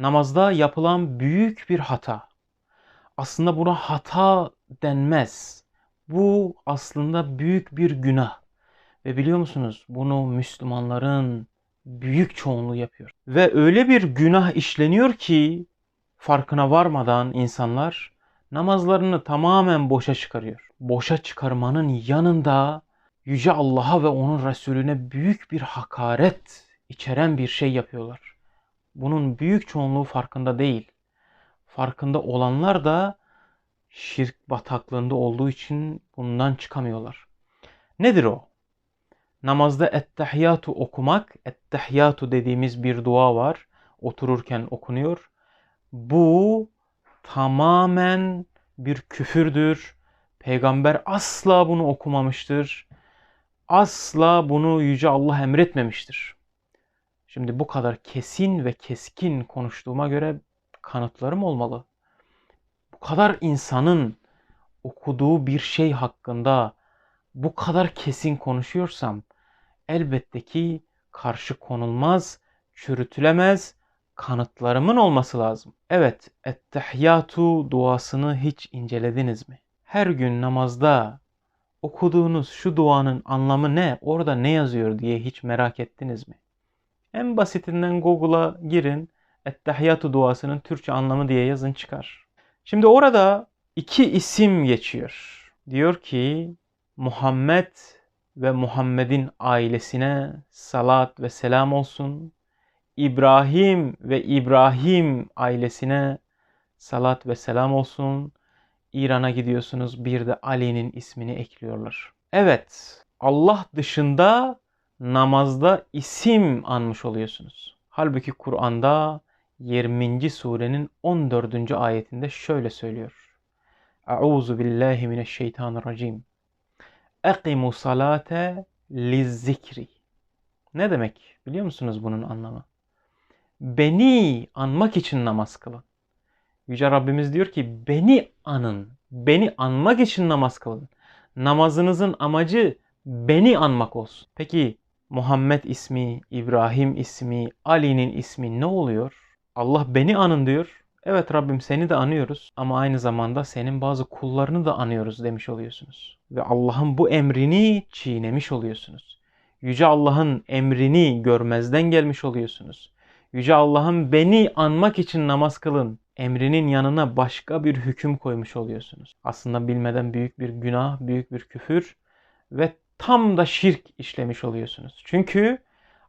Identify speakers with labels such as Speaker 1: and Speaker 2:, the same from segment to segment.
Speaker 1: namazda yapılan büyük bir hata. Aslında buna hata denmez. Bu aslında büyük bir günah. Ve biliyor musunuz bunu Müslümanların büyük çoğunluğu yapıyor. Ve öyle bir günah işleniyor ki farkına varmadan insanlar namazlarını tamamen boşa çıkarıyor. Boşa çıkarmanın yanında Yüce Allah'a ve onun Resulüne büyük bir hakaret içeren bir şey yapıyorlar. Bunun büyük çoğunluğu farkında değil. Farkında olanlar da şirk bataklığında olduğu için bundan çıkamıyorlar. Nedir o? Namazda ettehiyyatu okumak, ettehiyyatu dediğimiz bir dua var. Otururken okunuyor. Bu tamamen bir küfürdür. Peygamber asla bunu okumamıştır. Asla bunu Yüce Allah emretmemiştir. Şimdi bu kadar kesin ve keskin konuştuğuma göre kanıtlarım olmalı. Bu kadar insanın okuduğu bir şey hakkında bu kadar kesin konuşuyorsam elbette ki karşı konulmaz, çürütülemez kanıtlarımın olması lazım. Evet, ettehiyyatu duasını hiç incelediniz mi? Her gün namazda okuduğunuz şu duanın anlamı ne, orada ne yazıyor diye hiç merak ettiniz mi? En basitinden Google'a girin, ettehiyyatu duasının Türkçe anlamı diye yazın çıkar. Şimdi orada iki isim geçiyor. Diyor ki Muhammed ve Muhammed'in ailesine salat ve selam olsun. İbrahim ve İbrahim ailesine salat ve selam olsun. İran'a gidiyorsunuz bir de Ali'nin ismini ekliyorlar. Evet Allah dışında namazda isim anmış oluyorsunuz. Halbuki Kur'an'da 20. surenin 14. ayetinde şöyle söylüyor. Euzu billahi mineşşeytanirracim. Eqimu salate lizzikri. Ne demek biliyor musunuz bunun anlamı? Beni anmak için namaz kılın. Yüce Rabbimiz diyor ki beni anın. Beni anmak için namaz kılın. Namazınızın amacı beni anmak olsun. Peki Muhammed ismi, İbrahim ismi, Ali'nin ismi ne oluyor? Allah beni anın diyor. Evet Rabbim seni de anıyoruz ama aynı zamanda senin bazı kullarını da anıyoruz demiş oluyorsunuz. Ve Allah'ın bu emrini çiğnemiş oluyorsunuz. Yüce Allah'ın emrini görmezden gelmiş oluyorsunuz. Yüce Allah'ın beni anmak için namaz kılın emrinin yanına başka bir hüküm koymuş oluyorsunuz. Aslında bilmeden büyük bir günah, büyük bir küfür ve tam da şirk işlemiş oluyorsunuz. Çünkü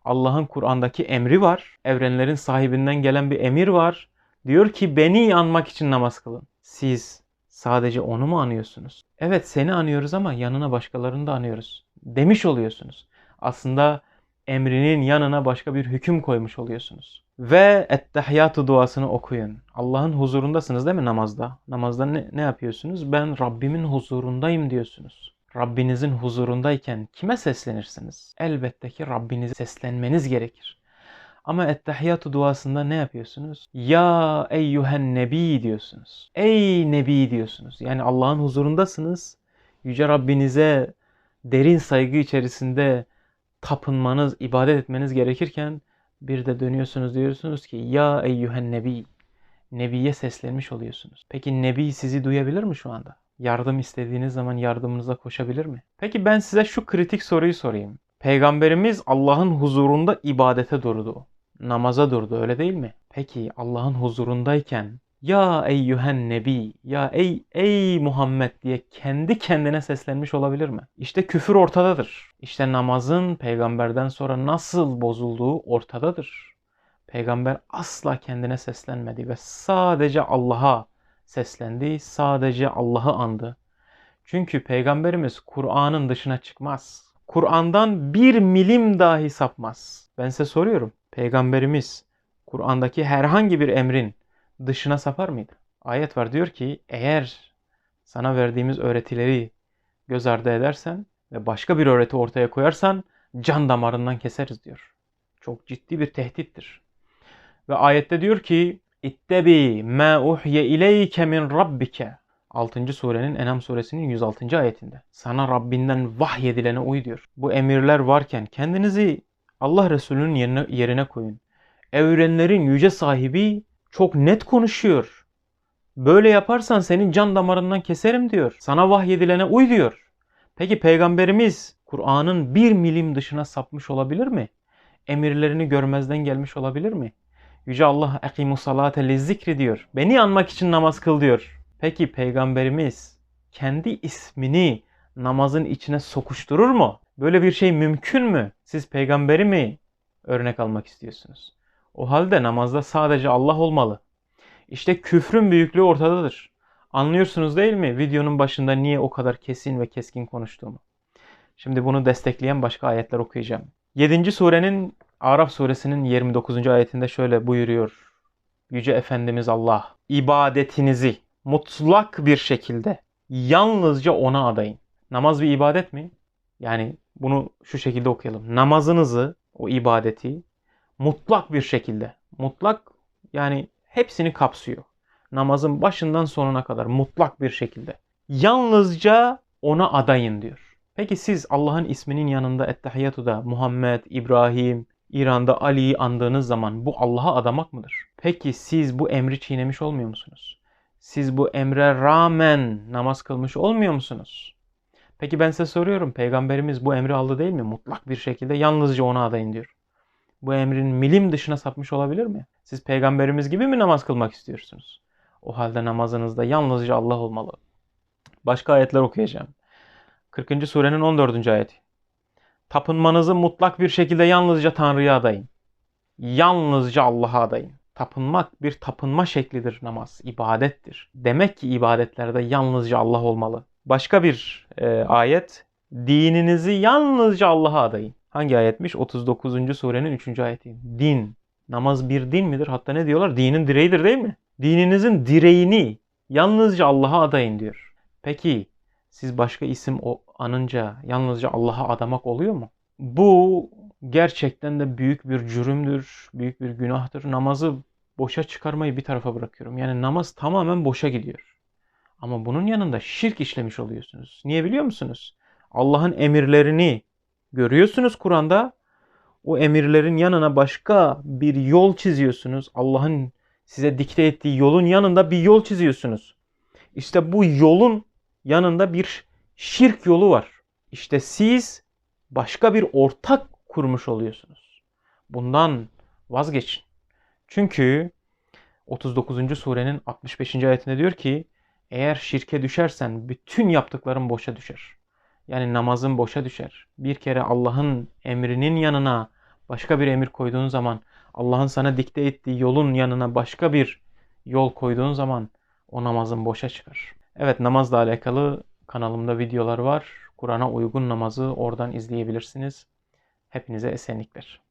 Speaker 1: Allah'ın Kur'an'daki emri var. Evrenlerin sahibinden gelen bir emir var. Diyor ki beni anmak için namaz kılın. Siz sadece onu mu anıyorsunuz? Evet seni anıyoruz ama yanına başkalarını da anıyoruz. Demiş oluyorsunuz. Aslında emrinin yanına başka bir hüküm koymuş oluyorsunuz. Ve ettehiyyatü duasını okuyun. Allah'ın huzurundasınız değil mi namazda? Namazda ne, ne yapıyorsunuz? Ben Rabbimin huzurundayım diyorsunuz. Rabbinizin huzurundayken kime seslenirsiniz? Elbette ki Rabbinize seslenmeniz gerekir. Ama ettehiyyatü duasında ne yapıyorsunuz? Ya eyyühen nebi diyorsunuz. Ey nebi diyorsunuz. Yani Allah'ın huzurundasınız. Yüce Rabbinize derin saygı içerisinde tapınmanız, ibadet etmeniz gerekirken bir de dönüyorsunuz diyorsunuz ki ya eyyühen nebi. Nebiye seslenmiş oluyorsunuz. Peki Nebi sizi duyabilir mi şu anda? Yardım istediğiniz zaman yardımınıza koşabilir mi? Peki ben size şu kritik soruyu sorayım. Peygamberimiz Allah'ın huzurunda ibadete durdu. Namaza durdu öyle değil mi? Peki Allah'ın huzurundayken ya eyyühen nebi, ya ey ey Muhammed diye kendi kendine seslenmiş olabilir mi? İşte küfür ortadadır. İşte namazın peygamberden sonra nasıl bozulduğu ortadadır. Peygamber asla kendine seslenmedi ve sadece Allah'a seslendi, sadece Allah'ı andı. Çünkü peygamberimiz Kur'an'ın dışına çıkmaz. Kur'an'dan bir milim dahi sapmaz. Ben size soruyorum. Peygamberimiz Kur'an'daki herhangi bir emrin dışına sapar mıydı? Ayet var diyor ki eğer sana verdiğimiz öğretileri göz ardı edersen ve başka bir öğreti ortaya koyarsan can damarından keseriz diyor. Çok ciddi bir tehdittir. Ve ayette diyor ki İttebi ma uhye ileyke min rabbike. 6. surenin Enam suresinin 106. ayetinde. Sana Rabbinden vahyedilene uy diyor. Bu emirler varken kendinizi Allah Resulü'nün yerine, yerine koyun. Evrenlerin yüce sahibi çok net konuşuyor. Böyle yaparsan senin can damarından keserim diyor. Sana vahyedilene uy diyor. Peki peygamberimiz Kur'an'ın bir milim dışına sapmış olabilir mi? Emirlerini görmezden gelmiş olabilir mi? Yüce Allah ekimu salate li zikri diyor. Beni anmak için namaz kıl diyor. Peki peygamberimiz kendi ismini namazın içine sokuşturur mu? Böyle bir şey mümkün mü? Siz peygamberi mi örnek almak istiyorsunuz? O halde namazda sadece Allah olmalı. İşte küfrün büyüklüğü ortadadır. Anlıyorsunuz değil mi videonun başında niye o kadar kesin ve keskin konuştuğumu? Şimdi bunu destekleyen başka ayetler okuyacağım. 7. surenin Araf suresinin 29. ayetinde şöyle buyuruyor. Yüce Efendimiz Allah, ibadetinizi mutlak bir şekilde yalnızca ona adayın. Namaz bir ibadet mi? Yani bunu şu şekilde okuyalım. Namazınızı, o ibadeti mutlak bir şekilde, mutlak yani hepsini kapsıyor. Namazın başından sonuna kadar mutlak bir şekilde. Yalnızca ona adayın diyor. Peki siz Allah'ın isminin yanında Ettehiyyatu'da Muhammed, İbrahim, İran'da Ali'yi andığınız zaman bu Allah'a adamak mıdır? Peki siz bu emri çiğnemiş olmuyor musunuz? Siz bu emre rağmen namaz kılmış olmuyor musunuz? Peki ben size soruyorum. Peygamberimiz bu emri aldı değil mi? Mutlak bir şekilde yalnızca ona adayın diyor. Bu emrin milim dışına sapmış olabilir mi? Siz peygamberimiz gibi mi namaz kılmak istiyorsunuz? O halde namazınızda yalnızca Allah olmalı. Başka ayetler okuyacağım. 40. surenin 14. ayeti. Tapınmanızı mutlak bir şekilde yalnızca Tanrı'ya adayın. Yalnızca Allah'a adayın. Tapınmak bir tapınma şeklidir namaz, ibadettir. Demek ki ibadetlerde yalnızca Allah olmalı. Başka bir e, ayet, dininizi yalnızca Allah'a adayın. Hangi ayetmiş? 39. surenin 3. ayeti. Din. Namaz bir din midir? Hatta ne diyorlar? Dinin direğidir değil mi? Dininizin direğini yalnızca Allah'a adayın diyor. Peki siz başka isim o anınca yalnızca Allah'a adamak oluyor mu? Bu gerçekten de büyük bir cürümdür, büyük bir günahtır. Namazı boşa çıkarmayı bir tarafa bırakıyorum. Yani namaz tamamen boşa gidiyor. Ama bunun yanında şirk işlemiş oluyorsunuz. Niye biliyor musunuz? Allah'ın emirlerini görüyorsunuz Kur'an'da. O emirlerin yanına başka bir yol çiziyorsunuz. Allah'ın size dikte ettiği yolun yanında bir yol çiziyorsunuz. İşte bu yolun yanında bir şirk yolu var. İşte siz başka bir ortak kurmuş oluyorsunuz. Bundan vazgeçin. Çünkü 39. surenin 65. ayetinde diyor ki eğer şirke düşersen bütün yaptıkların boşa düşer. Yani namazın boşa düşer. Bir kere Allah'ın emrinin yanına başka bir emir koyduğun zaman, Allah'ın sana dikte ettiği yolun yanına başka bir yol koyduğun zaman o namazın boşa çıkar. Evet namazla alakalı kanalımda videolar var. Kur'an'a uygun namazı oradan izleyebilirsiniz. Hepinize esenlikler.